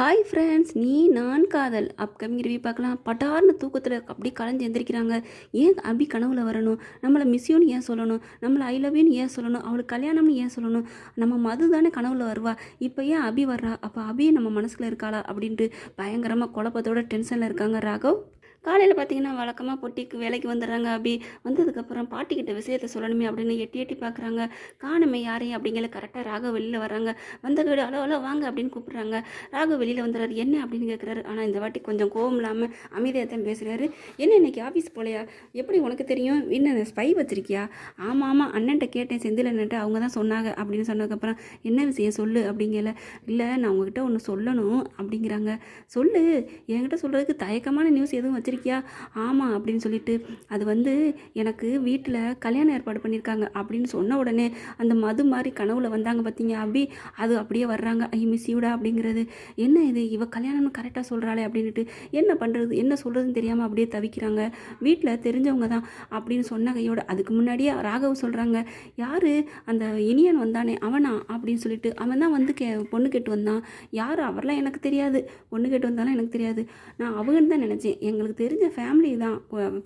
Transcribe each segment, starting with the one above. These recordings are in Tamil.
ஹாய் ஃப்ரெண்ட்ஸ் நீ நான் காதல். அப்கமிங் ரிவ்யூ பார்க்கலாம். பட்டார்னு தூக்கத்தில் அப்படியே கலைஞ்சு எந்திரிக்கிறாங்க. ஏன் அபி கனவுல வரணும்? நம்மளை மிஸ்யூன்னு ஏன் சொல்லணும்? நம்மளை ஐ லவ்யூன்னு ஏன் சொல்லணும்? அவளுக்கு கல்யாணம்னு ஏன் சொல்லணும்? நம்ம மது தானே கனவுல வருவா. இப்போ ஏன் அபி வர்றா? அப்போ அபி நம்ம மனசில் இருக்காளா? அப்படின்ட்டு பயங்கரமாக குழப்பத்தோட டென்ஷனில் இருக்காங்க ராகவ். காலையில் பார்த்தீங்கன்னா வழக்கமாக பொட்டிக்கு வேலைக்கு வந்துடுறாங்க. அப்படி வந்ததுக்கப்புறம் பாட்டிக்கிட்ட விஷயத்த சொல்லணுமே அப்படின்னு எட்டி எட்டி பார்க்குறாங்க காணுமே யாரையும் அப்படிங்கிற கரெக்டாக ராக வெளியில் வராங்க வந்த வீடு அலோ அலோ வாங்க அப்படின்னு கூப்பிட்றாங்க. ராக வெளியில் வந்துடுறாரு. என்ன? அப்படின்னு கேட்குறாரு ஆனால் இந்த வாட்டி கொஞ்சம் கோவம் இல்லாமல் அமைதியாக தான் பேசுகிறாரு என்ன இன்னைக்கு ஆஃபீஸ் போலையா? எப்படி உனக்கு தெரியும்? என்ன ஸ்பை வச்சிருக்கியா? ஆமாம் ஆமாம் அண்ணன்ட்ட கேட்டேன். செந்தில் அண்ணன்ட்ட. அவங்க தான் சொன்னாங்க. அப்படின்னு சொன்னதுக்கப்புறம் என்ன விஷயம்? சொல்லு அப்படிங்கல இல்லை நான் உங்ககிட்ட ஒன்று சொல்லணும் அப்படிங்கிறாங்க. சொல்லு. என்கிட்ட சொல்கிறதுக்கு தயக்கமான நியூஸ் எதுவும் வச்சுருக்கியா? ஆமாம் அப்படின்னு சொல்லிட்டு அது வந்து எனக்கு வீட்டில் கல்யாணம் ஏற்பாடு பண்ணியிருக்காங்க அப்படின்னு சொன்ன உடனே அந்த மது மாதிரி கனவுல வந்தாங்க பார்த்தீங்க அப்படி அது அப்படியே வர்றாங்க. ஐ மிஸ் யூடா அப்படிங்கிறது. என்ன இது? இவ கல்யாணம்னு கரெக்டாக சொல்கிறாளே அப்படின்ட்டு என்ன பண்ணுறது என்ன சொல்கிறதுன்னு தெரியாமல் அப்படியே தவிக்கிறாங்க. வீட்டில் தெரிஞ்சவங்க தான் அப்படின்னு சொன்ன கையோட அதுக்கு முன்னாடியே ராகவ் சொல்கிறாங்க யார்? அந்த இனியன் வந்தானே அவனா? அப்படின்னு சொல்லிட்டு அவன் தான் வந்து கே பொண்ணு கேட்டு வந்தான். யார்? அவர்லாம் எனக்கு தெரியாது. பொண்ணு கேட்டு வந்தாலும் எனக்கு தெரியாது. நான் அவங்கன்னு தான் நினச்சேன். எங்களுக்கு தெரிஞ்ச ஃபேமிலி தான்.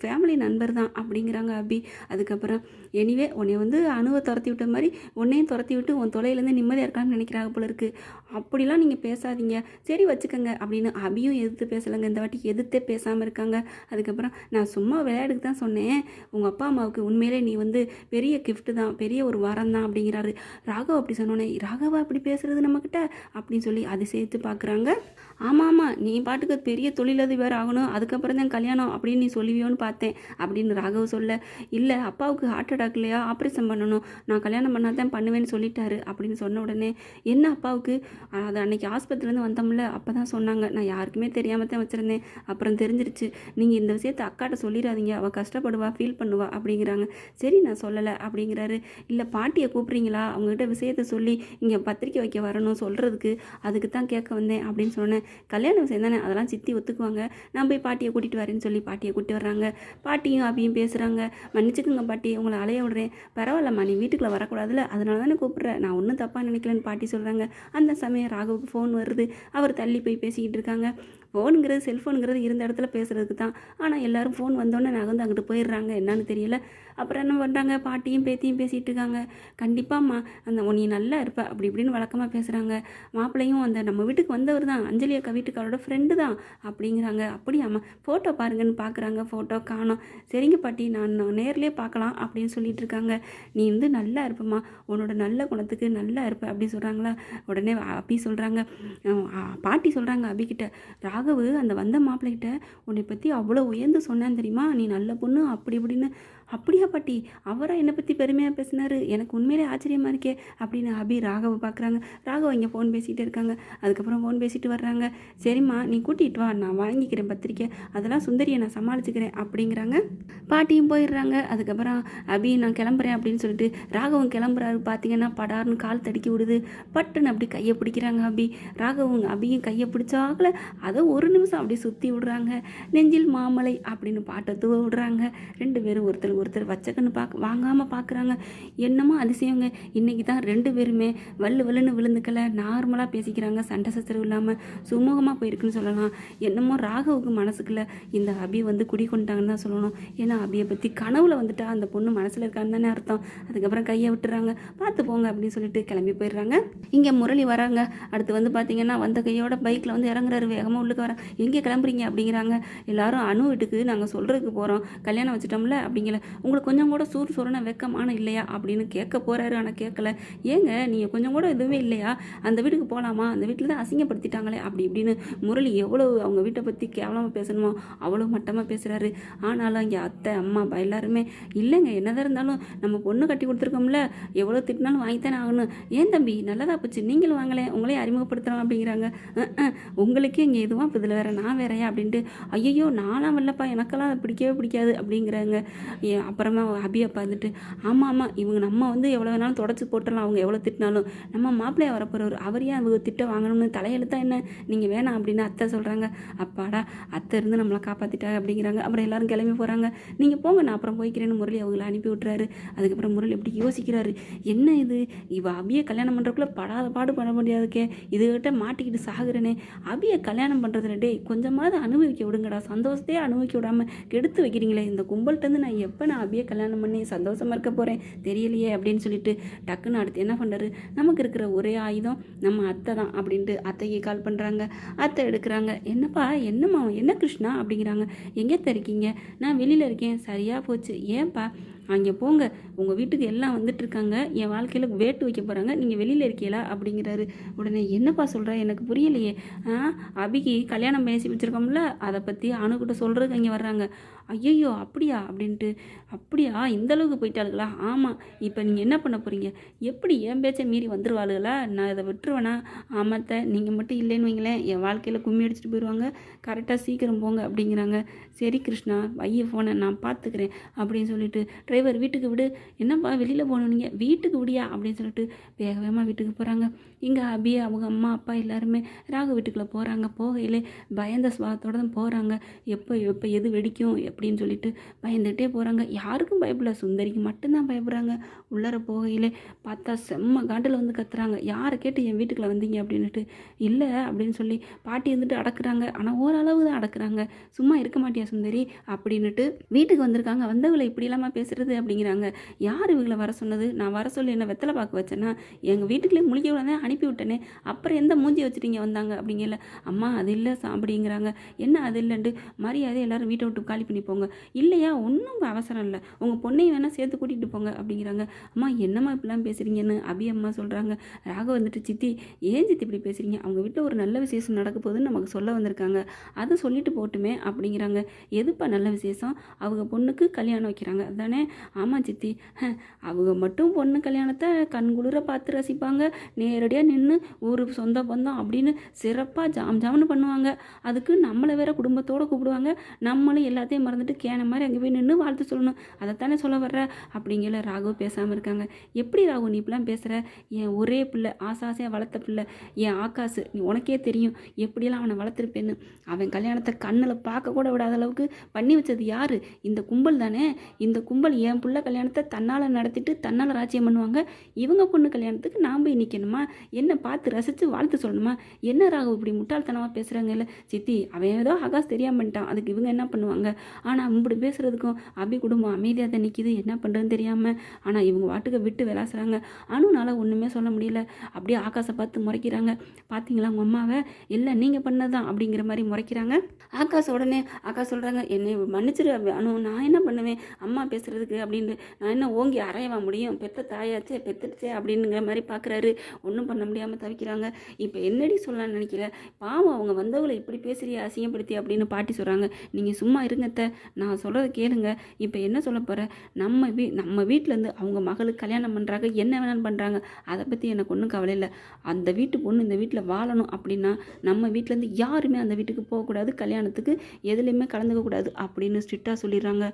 ஃபேமிலி நண்பர் தான் அப்படிங்கிறாங்க அபி. அதுக்கப்புறம் எனிவே உன்னை வந்து அணுவை துரத்தி விட்ட மாதிரி உன்னையும் துரத்தி விட்டு உன் தொலைலேருந்து நிம்மதியாக இருக்கான்னு நினைக்கிறாங்க போல இருக்குது அப்படிலாம் நீங்கள் பேசாதீங்க. சரி வச்சுக்கோங்க அப்படின்னு அபியும் எதிர்த்து பேசலைங்க. இந்த வாட்டி எதிர்த்தே பேசாமல் இருக்காங்க. அதுக்கப்புறம் நான் சும்மா விளையாடுக்கு தான் சொன்னேன். உங்கள் அப்பா அம்மாவுக்கு உண்மையிலே நீ வந்து பெரிய கிஃப்ட்டு தான் பெரிய ஒரு வரம் தான் அப்படிங்கிறாரு. ராகவ் அப்படி சொன்னோன்னே ராகவா அப்படி பேசுகிறது நம்மக்கிட்ட அப்படின்னு சொல்லி அதை சேர்த்து பார்க்குறாங்க. ஆமாம் ஆமாம் நீ பாட்டுக்கு பெரிய தொழிலதிபர் ஆகணும். அதுக்கப்புறம் தான் கல்யாணம் அப்படின்னு நீ சொல்லுவியோன்னு பார்த்தேன் அப்படின்னு ராகவ் சொல்ல இல்லை அப்பாவுக்கு ஹார்ட் அட்டாக் இல்லையா? ஆப்ரேஷன் பண்ணணும். நான் கல்யாணம் பண்ணால் தான் பண்ணுவேன்னு சொல்லிட்டாரு அப்படின்னு சொன்ன உடனே என்ன அப்பாவுக்கு? அது அன்னைக்கு ஆஸ்பத்திரிலேருந்து வந்தோம்ல அப்போ தான் சொன்னாங்க. நான் யாருக்குமே தெரியாமல் தான் வச்சுருந்தேன். அப்புறம் தெரிஞ்சிருச்சு. நீங்கள் இந்த விஷயத்தை அக்காட்ட சொல்லிடாதீங்க. அவள் கஷ்டப்படுவா ஃபீல் பண்ணுவா அப்படிங்கிறாங்க. சரி நான் சொல்லலை அப்படிங்கிறாரு. இல்லை பாட்டியை கூப்பிட்றீங்களா? அவங்ககிட்ட விஷயத்த சொல்லி இங்கே பத்திரிக்கை வைக்க வரணும் சொல்கிறதுக்கு அதுக்கு தான் கேட்க வந்தேன் அப்படின்னு சொன்னேன். கல்யாண விஷயம் தானே? அதெல்லாம் சித்தி ஒத்துக்குவாங்க. நான் போய் பாட்டியை கூட்டிகிட்டு வரேன்னு சொல்லி பாட்டியை கூட்டிட்டு வர்றாங்க. பாட்டியும் அபியும் பேசுகிறாங்க மன்னிச்சுக்குங்க பாட்டி உங்களை அலைய விடுறேன். பரவாயில்லம்மா நீ வீட்டுக்குள்ளே வரக்கூடாதுல்ல. அதனால தானே கூப்பிட்றேன் நான் ஒன்றும் தப்பாக நினைக்கலன்னு பாட்டி சொல்கிறாங்க அந்த சமயம் ராகவுக்கு ஃபோன் வருது. அவர் தள்ளி போய் பேசிக்கிட்டு இருக்காங்க. ஃபோனுங்கிறது செல்ஃபோனுங்கிறது இருந்த இடத்துல பேசுகிறதுக்கு தான். ஆனால் எல்லாரும் ஃபோன் வந்தோடனே நகர்ந்து அங்கிட்டு போயிடுறாங்க. என்னன்னு தெரியல. அப்புறம் என்ன பண்ணுறாங்க பாட்டியும் பேத்தியும் பேசிகிட்டு இருக்காங்க. கண்டிப்பாம்மா அந்த நீ நல்லா இருப்ப. அப்படி இப்படின்னு வழக்கமாக பேசுகிறாங்க மாப்பிள்ளையும் அந்த நம்ம வீட்டுக்கு வந்தவர் தான் அஞ்சலி அக்கா வீட்டுக்காரோட ஃப்ரெண்டு தான். அப்படிங்கிறாங்க. அப்படியாம்மா ஃபோட்டோ ஃபோட்டோ பாருங்கன்னு பார்க்குறாங்க ஃபோட்டோ காணும். சரிங்க பாட்டி நான் நேர்லேயே பார்க்கலாம் அப்படின்னு சொல்லிட்டு இருக்காங்க. நீ வந்து நல்லா இருப்பம்மா. உன்னோட நல்ல குணத்துக்கு நல்லா இருப்ப அப்படின்னு சொல்கிறாங்களா உடனே அப்பி சொல்கிறாங்க பாட்டி சொல்கிறாங்க அபிக்கிட்ட ராகவு அந்த வந்த மாப்பிள்ளைகிட்ட உன்னை பற்றி அவ்வளோ உயர்ந்து சொன்னேன் தெரியுமா? நீ நல்ல பொண்ணு அப்படி இப்படின்னு அப்படியா பாட்டி? அவராக என்னை பற்றி பெருமையாக பேசினாரு. எனக்கு உண்மையிலே ஆச்சரியமாக இருக்கே அப்படின்னு அபி ராகவை பார்க்குறாங்க ராகவ இங்கே ஃபோன் பேசிகிட்டு இருக்காங்க. அதுக்கப்புறம் ஃபோன் பேசிட்டு வர்றாங்க. சரிம்மா நீ கூட்டிகிட்டு வா நான் வாங்கிக்கிறேன் பத்திரிக்கை. அதெல்லாம் சுந்தரியை நான் சமாளிச்சுக்கிறேன் அப்படிங்கிறாங்க. பாட்டியும் போயிடுறாங்க. அதுக்கப்புறம் அபி நான் கிளம்புறேன் அப்படின்னு சொல்லிட்டு ராகவன் கிளம்புறாரு. பார்த்தீங்கன்னா படார்னு கால் தடுக்கி விடுது. பட்டுன்னு அப்படி கையை பிடிக்கிறாங்க அபி. ராகவன் அபியும் கையை பிடிச்சாக்கல அதை ஒரு நிமிஷம் அப்படி சுற்றி விடுறாங்க. நெஞ்சில் மாமலை அப்படின்னு பாட்டை தூவ விடுறாங்க. ரெண்டு பேரும் ஒருத்தர் ஒருத்தர் வச்சக்கன்னு பார்க்க வாங்காமல் பார்க்குறாங்க என்னமோ அதிசயங்க. இன்றைக்கி தான் ரெண்டு பேருமே வல்லு வல்லுன்னு விழுந்துக்கல. நார்மலாக பேசிக்கிறாங்க. சண்டை சச்சரவு இல்லாமல் சுமூகமாக போயிருக்குன்னு சொல்லலாம். என்னமோ ராகவுக்கு மனசுக்குள்ள இந்த அபி வந்து குடி கொண்டாங்கன்னு தான் சொல்லணும். ஏன்னா அபியை பற்றி கனவுல வந்துட்டா அந்த பொண்ணு மனசில் இருக்கான்னு தானே அர்த்தம். அதுக்கப்புறம் கையை விட்டுறாங்க. பார்த்து போங்க அப்படின்னு சொல்லிட்டு கிளம்பி போயிடுறாங்க. இங்கே முரளி வராங்க. அடுத்து வந்து பார்த்தீங்கன்னா வந்த கையோட பைக்கில் வந்து இறங்குறாரு. வேகமாக உள்ளுக்கு வர எங்கே கிளம்புறீங்க? அப்படிங்கிறாங்க. எல்லாரும் அணு வீட்டுக்கு நாங்கள் சொல்கிறதுக்கு போகிறோம் கல்யாணம் வச்சுட்டோம்ல? அப்படிங்கிற உங்களுக்கு கொஞ்சம் கூட சூறு சொரண வெக்கமான இல்லையா அப்படின்னு கேட்க போகிறாரு ஆனால் கேட்கல. ஏங்க நீங்கள் கொஞ்சம் கூட எதுவுமே இல்லையா? அந்த வீட்டுக்கு போகலாமா அந்த வீட்டில் தான் அசிங்கப்படுத்திட்டாங்களே அப்படி இப்படின்னு முரளி எவ்வளோ அவங்க வீட்டை பற்றி கேவலமாக பேசணுமோ அவ்வளோ மட்டமாக பேசுகிறாரு ஆனாலும் இங்கே அத்தை அம்மா அப்பா எல்லாருமே இல்லைங்க என்னதான் இருந்தாலும் நம்ம பொண்ணு கட்டி கொடுத்துருக்கோம்ல எவ்வளோ திட்டினாலும் வாங்கித்தானே ஆகணும். ஏன் தம்பி நல்லதா போச்சு நீங்களும் வாங்களே உங்களே அறிமுகப்படுத்தலாம் அப்படிங்கிறாங்க. உங்களுக்கே இங்கே எதுவும் இப்போ இதில் வேறு நான் வேறையா அப்படின்ட்டு ஐயோ நானாம் வரலப்பா எனக்கெல்லாம் பிடிக்கவே பிடிக்காது அப்படிங்கிறாங்க. அப்புறமா அபியை பார்த்துட்டு ஆமாம் ஆமாம் இவங்க நம்ம வந்து எவ்வளோ வேணாலும் தொடச்சி போட்டுடலாம். அவங்க எவ்வளோ திட்டினாலும் நம்ம மாப்பிள்ளையா வரப்போகிறவர் அவர் ஏன் அவங்க திட்ட வாங்கணும்னு தலையெழுத்தா என்ன? நீங்கள் வேணாம் அப்படின்னு அத்தை சொல்கிறாங்க அப்பாடா அத்தை இருந்து நம்மளை காப்பாற்றிட்டாங்க அப்படிங்கிறாங்க. அப்புறம் எல்லாரும் கிளம்பி போகிறாங்க நீங்கள் போங்க நான் அப்புறம் போய்க்கிறேன்னு முரளி அவங்கள அனுப்பி விட்றாரு அதுக்கப்புறம் முரளி எப்படி யோசிக்கிறாரு. என்ன இது? இவ அபியை கல்யாணம் பண்ணுறக்குள்ளே படாத பாடு பண்ண முடியாதுக்கே இதுகிட்ட மாட்டிக்கிட்டு சாகுறேனே. அபியை கல்யாணம் பண்ணுறதுல டேய் கொஞ்சமாவது அனுபவிக்க விடுங்கடா. சந்தோஷத்தையே அனுபவிக்க விடாம கெடுத்து வைக்கிறீங்களே. இந்த கும்பல்கிட்டருந்து நான் எப்போ நான் அபியை கல்யாணம் பண்ணி சந்தோஷமாக இருக்க போகிறேன் தெரியலையே அப்படின்னு சொல்லிட்டு டக்குன்னு அடுத்து என்ன பண்ணுறாரு நமக்கு இருக்கிற ஒரே ஆயுதம் நம்ம அத்தை தான் அப்படின்ட்டு அத்தைக்கு கால் பண்ணுறாங்க அத்தை எடுக்கிறாங்க. என்னப்பா என்னம்மா என்ன கிருஷ்ணா அப்படிங்கிறாங்க. எங்கே இருக்கீங்க? நான் வெளியில் இருக்கேன். சரியாக போச்சு. ஏன்ப்பா அங்கே போங்க. உங்கள் வீட்டுக்கு எல்லாம் வந்துட்டு இருக்காங்க என் வாழ்க்கையில் வேட்டு வைக்க போகிறாங்க நீங்கள் வெளியில் இருக்கீங்களா? அப்படிங்கிறாரு. உடனே என்னப்பா சொல்கிற எனக்கு புரியலையே. ஆ அபிக்கு கல்யாணம் பேசி வச்சுருக்கோம்ல. அதை பற்றி அணுக்கிட்ட சொல்கிறதுக்கு இங்கே வர்றாங்க. ஐயையோ அப்படியா? அப்படின்ட்டு. அப்படியா? இந்த அளவுக்கு போயிட்டாளுங்களா ஆமாம் இப்போ நீங்கள் என்ன பண்ண போகிறீங்க எப்படி என் பேச்சை மீறி வந்துடுவாளுகளா நான் இதை விட்டுருவேனா? ஆமாத்த நீங்கள் மட்டும் இல்லைன்னு வைங்களேன். என் வாழ்க்கையில் கும்மி அடிச்சுட்டு போயிடுவாங்க கரெக்டாக சீக்கிரம் போங்க அப்படிங்கிறாங்க. சரி கிருஷ்ணா வைய ஃபோனை நான் பார்த்துக்கிறேன் அப்படின்னு சொல்லிட்டு டிரைவர் வீட்டுக்கு விடு. என்னப்பா வெளியில் போகணும் நீங்கள் வீட்டுக்கு விடியா அப்படின்னு சொல்லிட்டு வேக வேகமாக வீட்டுக்கு போகிறாங்க இங்கே அபி அவங்க அம்மா அப்பா எல்லாருமே ராகு வீட்டுக்குள்ளே போகிறாங்க போகையிலே பயந்த சுவாதத்தோடு தான் போகிறாங்க எப்போ எப்போ எது வெடிக்கும் அப்படின்னு சொல்லிட்டு பயந்துகிட்டே போகிறாங்க யாருக்கும் பயப்படல. சுந்தரிக்கு மட்டும்தான் பயப்படுறாங்க. உள்ளார போகையிலே பார்த்தா செம்ம காண்டில் வந்து கத்துறாங்க. யாரை கேட்டு என் வீட்டுக்குள்ளே வந்தீங்க அப்படின்னுட்டு. இல்லை அப்படின்னு சொல்லி பாட்டி வந்துட்டு அடக்குறாங்க. ஆனால் ஓரளவு தான் அடக்குறாங்க. சும்மா இருக்க மாட்டியா சுந்தரி? அப்படின்னுட்டு வீட்டுக்கு வந்திருக்காங்க. வந்தவங்களை இப்படி இல்லாமல் வருது அப்படிங்கிறாங்க. யார் இவங்களை வர சொன்னது? நான் வர சொல்லி என்ன வெத்தலை பார்க்க வச்சேன்னா எங்கள் வீட்டுக்குள்ளே முழிக்க விடாதே அனுப்பி விட்டேனே. அப்புறம் எந்த மூஞ்சி வச்சுட்டீங்க வந்தாங்க அப்படிங்கல. அம்மா அது இல்லை சா அப்படிங்கிறாங்க என்ன அது இல்லைன்ட்டு மரியாதை எல்லாரும் வீட்டை விட்டு காலி பண்ணி போங்க. இல்லையா ஒன்றும் அவசரம் இல்லை. உங்கள் பொண்ணையும் வேணால் சேர்த்து கூட்டிகிட்டு போங்க அப்படிங்கிறாங்க. அம்மா என்னம்மா இப்படிலாம் பேசுகிறீங்கன்னு அபி அம்மா சொல்கிறாங்க ராக வந்துட்டு சித்தி ஏன் சித்தி இப்படி பேசுகிறீங்க அவங்க வீட்டில் ஒரு நல்ல விசேஷம் நடக்க போகுதுன்னு நமக்கு சொல்ல வந்திருக்காங்க. அதை சொல்லிட்டு போட்டுமே அப்படிங்கிறாங்க. எதுப்பா நல்ல விசேஷம்? அவங்க பொண்ணுக்கு கல்யாணம் வைக்கிறாங்க. அதானே? ஆமாம் சித்தி. "ஹ, அவங்க மட்டும் பொண்ணு கல்யாணத்தை கண்குளிர பார்த்து ரசிப்பாங்க. நேரடியாக நின்று ஊர் சொந்த பந்தம் அப்படின்னு சிறப்பாக ஜாம் ஜாம்னு பண்ணுவாங்க. அதுக்கு நம்மளை வேற குடும்பத்தோடு கூப்பிடுவாங்க. நம்மளும் எல்லாத்தையும் மறந்துட்டு கேன மாதிரி அங்கே போய் நின்று வாழ்த்து சொல்லணும். அதைத்தானே சொல்ல வர்ற? அப்படிங்கிற ராகு பேசாமல் இருக்காங்க. எப்படி ராகு நீ இப்பெல்லாம் பேசுகிற என் ஒரே பிள்ளை ஆசை ஆசையாக வளர்த்த பிள்ளை. என் ஆகாசு நீ உனக்கே தெரியும் எப்படியெல்லாம் அவனை வளர்த்துருப்பேன்னு. அவன் கல்யாணத்தை கண்ணில் பார்க்க கூட விடாத அளவுக்கு பண்ணி வச்சது யார்? இந்த கும்பல் தானே? இந்த கும்பல் என் பிள்ளை கல்யாணத்தை தன்னால் நடத்திட்டு தன்னால் ராஜ்யம் பண்ணுவாங்க. இவங்க பொண்ணு கல்யாணத்துக்கு நாம் போய் நிற்கணுமா என்ன பார்த்து ரசித்து வாழ்த்து சொல்லணுமா? என்ன ராகு இப்படி முட்டாள்தனமாக பேசுகிறாங்க இல்லை? சித்தி அவன் ஏதோ ஆகாஷ் தெரியாமல் பண்ணிட்டான். அதுக்கு இவங்க என்ன பண்ணுவாங்க? ஆனால் இப்படி பேசுகிறதுக்கும் அபி குடும்பம் அமைதியாக தான் நிற்கிது என்ன பண்ணுறதுன்னு தெரியாமல் ஆனால் இவங்க வாட்டுக்கு விட்டு விளாசுறாங்க. அனுனால ஒன்றுமே சொல்ல முடியல. அப்படியே ஆகாஷை பார்த்து முறைக்கிறாங்க. பார்த்தீங்களா உங்கள் அம்மாவை? இல்லை நீங்கள் பண்ணதான் அப்படிங்கிற மாதிரி முறைக்கிறாங்க. ஆகாஷ் உடனே ஆகாஷ் சொல்கிறாங்க என்னை மன்னிச்சிரு அனு. நான் என்ன பண்ணுவேன்? அம்மா பேசுகிறதுக்கு அப்படின்னு நான் என்ன ஓங்கி அரையவா முடியும்? பெத்த தாயாச்சே பெத்துடுச்சே அப்படின்னுங்கிற மாதிரி பார்க்குறாரு ஒன்றும் பண்ண முடியாமல் தவிக்கிறாங்க. இப்போ என்னடி சொல்லலாம்னு நினைக்கிற? பாவம் அவங்க வந்தவங்களை இப்படி பேசுகிறிய அசிங்கப்படுத்தி அப்படின்னு பாட்டி சொல்கிறாங்க நீங்கள் சும்மா இருங்கத்த நான் சொல்கிறத கேளுங்க. இப்போ என்ன சொல்ல போகிற நம்ம வீ நம்ம வீட்டிலேருந்து அவங்க மகளுக்கு கல்யாணம் பண்ணுறாங்க என்ன வேணாலும் பண்ணுறாங்க அதை பற்றி எனக்கு ஒன்றும் கவலை இல்லை. அந்த வீட்டு பொண்ணு இந்த வீட்டில் வாழணும் அப்படின்னா நம்ம வீட்டிலேருந்து யாருமே அந்த வீட்டுக்கு போகக்கூடாது. கல்யாணத்துக்கு எதுலேயுமே கலந்துக்க கூடாது அப்படின்னு ஸ்ட்ரிக்டாக சொல்லிடுறாங்க.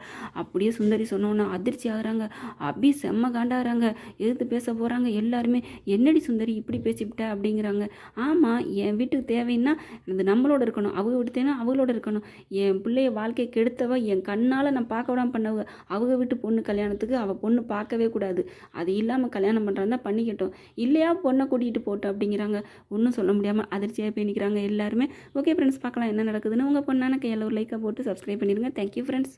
அப்படியே சுந்தரி சொன்னோன்னா அதிர்ச்சி ஆகுறாங்க. அபி செம்ம காண்டாகிறாங்க. எதிர்த்து பேச போகிறாங்க எல்லாருமே என்னடி சுந்தரி இப்படி பேசிவிட்ட? அப்படிங்கிறாங்க. ஆமாம் என் வீட்டுக்கு தேவைன்னா இது நம்மளோட இருக்கணும். அவங்க விடுத்தேன்னா அவங்களோட இருக்கணும். என் பிள்ளைய வாழ்க்கை கெடுத்தவ என் கண்ணால் நான் பார்க்க விடாமல் பண்ணவ அவங்க வீட்டு பொண்ணு கல்யாணத்துக்கு அவள் பொண்ணு பார்க்கவே கூடாது. அது இல்லாமல் கல்யாணம் பண்ணுறாங்க பண்ணிக்கட்டும். இல்லையா பொண்ணை கூட்டிகிட்டு போட்டோம் அப்படிங்கிறாங்க. ஒன்றும் சொல்ல முடியாமல் அதிர்ச்சியாக போய் நிற்கிறாங்க எல்லாருமே. ஓகே ஃப்ரெண்ட்ஸ் பார்க்கலாம் என்ன நடக்குதுன்னு உங்கள் பொண்ணான கையில் ஒரு லைக்கை போட்டு சப்ஸ்கிரைப் பண்ணிடுங்க. Thank you friends